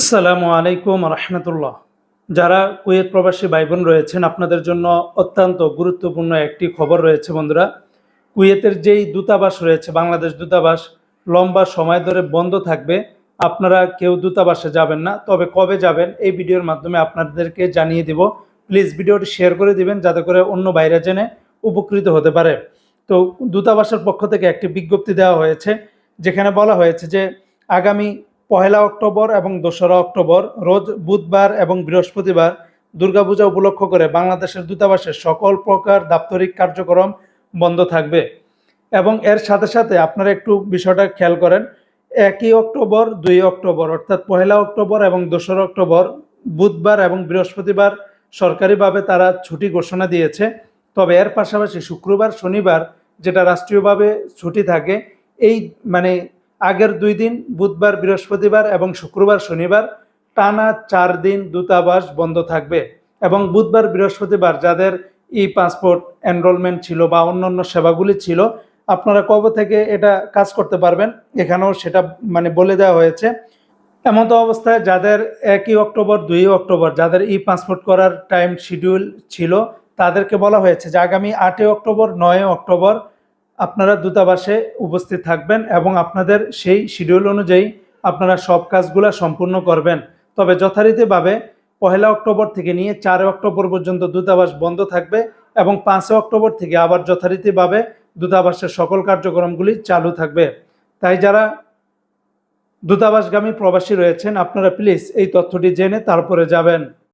আসসালামু আলাইকুম রহমতুল্লাহ। যারা কুয়েত প্রবাসী ভাই বোন রয়েছেন, আপনাদের জন্য অত্যন্ত গুরুত্বপূর্ণ একটি খবর রয়েছে বন্ধুরা। কুয়েতের যেই দূতাবাস রয়েছে, বাংলাদেশ দূতাবাস, লম্বা সময় ধরে বন্ধ থাকবে। আপনারা কেউ দূতাবাসে যাবেন না, তবে কবে যাবেন এই ভিডিওর মাধ্যমে আপনাদেরকে জানিয়ে দিব। প্লিজ ভিডিওটি শেয়ার করে দিবেন, যাতে করে অন্য বাইরে জেনে উপকৃত হতে পারে। তো দূতাবাসের পক্ষ থেকে একটি বিজ্ঞপ্তি দেওয়া হয়েছে, যেখানে বলা হয়েছে যে আগামী পহেলা অক্টোবর এবং দোসরা অক্টোবর রোজ বুধবার এবং বৃহস্পতিবার দুর্গাপূজা উপলক্ষ করে বাংলাদেশের দূতাবাসের সকল প্রকার দাপ্তরিক কার্যক্রম বন্ধ থাকবে। এবং এর সাথে সাথে আপনারা একটু বিষয়টা খেয়াল করেন, একই অক্টোবর, দুই অক্টোবর, অর্থাৎ পহেলা অক্টোবর এবং দোসরা অক্টোবর বুধবার এবং বৃহস্পতিবার সরকারিভাবে তারা ছুটি ঘোষণা দিয়েছে। তবে এর পাশাপাশি শুক্রবার, শনিবার যেটা রাষ্ট্রীয়ভাবে ছুটি থাকে, এই মানে আগের দুই দিন, বুধবার, বৃহস্পতিবার এবং শুক্রবার, শনিবার, টানা চার দিন দূতাবাস বন্ধ থাকবে এবং বুধবার, বৃহস্পতিবার যাদের ই পাসপোর্ট এনরোলমেন্ট ছিল বা অন্যান্য সেবাগুলি ছিল, আপনারা কবে থেকে এটা কাজ করতে পারবেন? এখানেও সেটা মানে বলে দেওয়া হয়েছে। এমন তো অবস্থায় যাদের একই অক্টোবর, দুই অক্টোবর, যাদের ই পাসপোর্ট করার টাইম শিডিউল ছিল, তাদেরকে বলা হয়েছে যে আগামী আটই অক্টোবর, নয় অক্টোবর আপনারা দূতাবাসে উপস্থিত থাকবেন এবং আপনাদের সেই শিডিউল অনুযায়ী আপনারা সব কাজগুলো সম্পূর্ণ করবেন। তবে যথারীতিভাবে পহেলা অক্টোবর থেকে নিয়ে চার অক্টোবর পর্যন্ত দূতাবাস বন্ধ থাকবে এবং পাঁচই অক্টোবর থেকে আবার যথারীতিভাবে দূতাবাসের সকল কার্যক্রমগুলি চালু থাকবে। তাই যারা দূতাবাসগামী প্রবাসী রয়েছেন, আপনারা প্লিজ এই তথ্যটি জেনে তারপরে যাবেন।